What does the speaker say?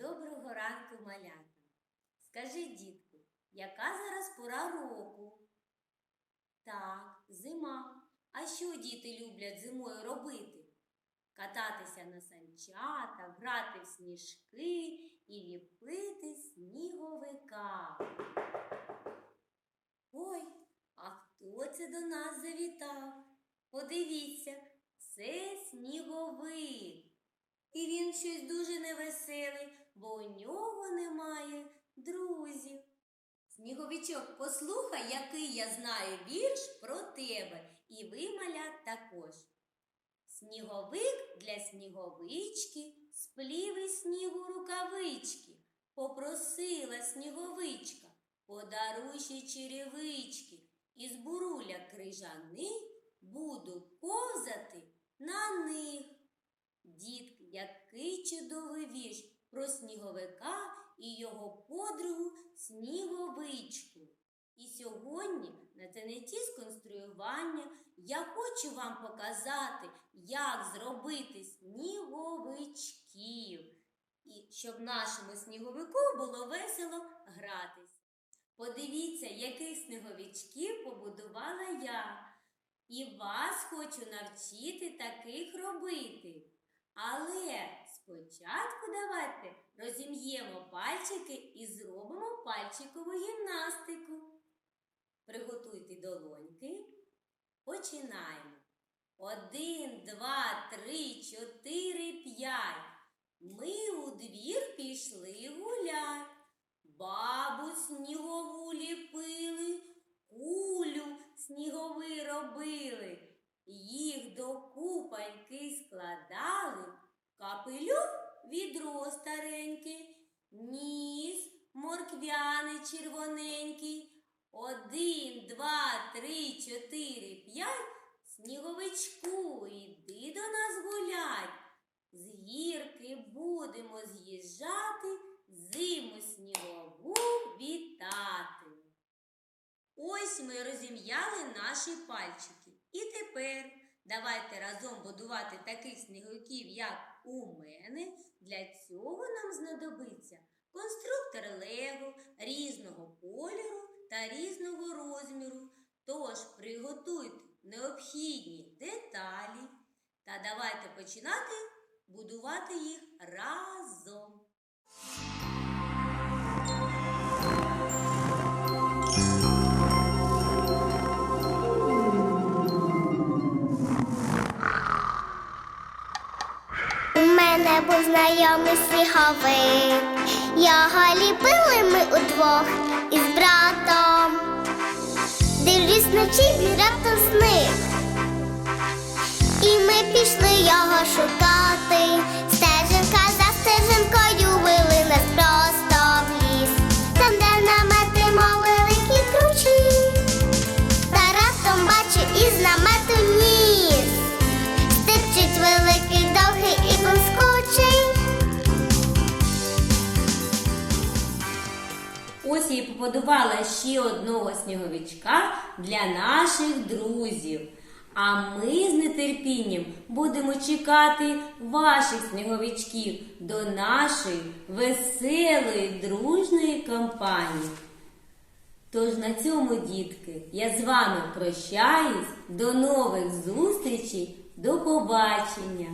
Доброго ранку, малята. Скажіть, дітку, яка зараз пора року? Так, зима. А що діти люблять зимою робити? Кататися на санчатах, грати в сніжки і ліпити сніговика. Ой, а хто це до нас завітав? Подивіться, це сніговик. І він щось дуже невеселий, бо у нього немає друзів. Сніговичок, послухай, який я знаю вірш про тебе, і ви, малят, також. Сніговик для сніговички сплів із снігу рукавички. Попросила сніговичка, подаруй черевички, із буруля крижаних буду ковзати на них. Чудовий вірш про сніговика і його подругу сніговичку. І сьогодні на ТНТ з конструювання я хочу вам показати, як зробити сніговичків, і щоб нашому сніговику було весело гратись. Подивіться, яких сніговичків побудувала я. І вас хочу навчити таких робити. Але спочатку давайте розім'ємо пальчики і зробимо пальчикову гімнастику. Приготуйте долоньки. Починаємо. Один, два, три, чотири, п'ять. Ми у двір пішли гулять. Бабу снігову ліпили, капелюх відро стареньке, ніс морквяний червоненький. Один, два, три, чотири, п'ять. Сніговичку, іди до нас гулять. З гірки будемо з'їжджати, зиму снігову вітати. Ось ми розім'яли наші пальчики. І тепер давайте разом будувати таких сніговиків, як у мене. Для цього нам знадобиться конструктор Лего різного кольору та різного розміру. Тож приготуйте необхідні деталі та давайте починати будувати їх разом. Мене був знайомий сніговик, його ліпили ми удвох із братом. Дивлюсь вночі він раптом зник. І ми пішли його шукати. Я побудувала ще одного сніговичка для наших друзів. А ми з нетерпінням будемо чекати ваших сніговичків до нашої веселої дружної компанії. Тож на цьому, дітки, я з вами прощаюсь. До нових зустрічей. До побачення!